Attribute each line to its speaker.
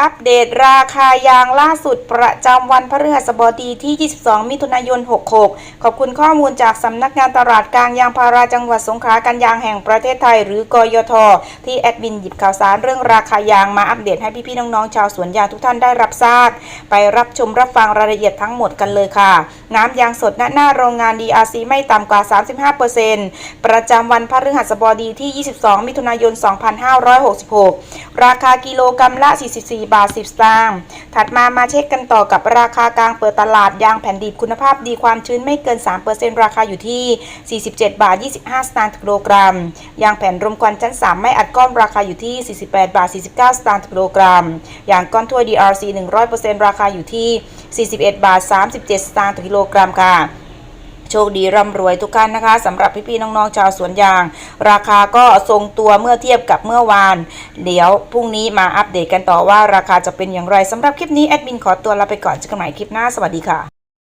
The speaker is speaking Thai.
Speaker 1: อัปเดตราคายางล่าสุดประจำวันพฤหัสบดีที่ 22 มิถุนายน 66 ขอบคุณข้อมูลจากสำนักงานตลาดกลางยางพาราจังหวัดสงขลาการยางแห่งประเทศไทย หรือกยท ที่แอดมินหยิบข่าวสารเรื่องราคายางมาอัปเดตให้พี่ๆน้องๆชาวสวนยางทุกท่านได้รับทราบ ไปรับชมรับฟังรายละเอียดทั้งหมดกันเลยค่ะ น้ำยางสดณหน้าโรงงาน DRC ไม่ต่ำกว่า 35%ประจำวันพฤหัสบดีที่ 22 มิถุนายน 2566 ราคากิโลกรัมละ 44บาท 10 สตางค์ ถัดมามาเช็คกันต่อกับราคากลางเปิดตลาดยางแผ่นดิบคุณภาพดีความชื้นไม่เกิน 3%ราคาอยู่ที่ 47 บาท 25 สตางค์ต่อกิโลกรัม ยางแผ่นรมควันชั้น 3 ไม่อัดก้อนราคาอยู่ที่ 48 บาท 49 สตางค์ต่อกิโลกรัม ยางก้อนถ้ว DRC 100%ราคาอยู่ที่ 41 บาท 37 สตางค์ต่อกิโลกรัมค่ะ โชคดีร่ำรวยทุกท่านนะคะสำหรับพี่ๆน้องๆชาวสวนยาง ราคาก็ทรงตัวเมื่อเทียบกับเมื่อวาน เดี๋ยวพรุ่งนี้มาอัปเดตกันต่อว่าราคาจะเป็นอย่างไรสำหรับคลิปนี้แอดมินขอตัวลาไปก่อนเจอกันใหม่คลิปหน้าสวัสดีค่ะ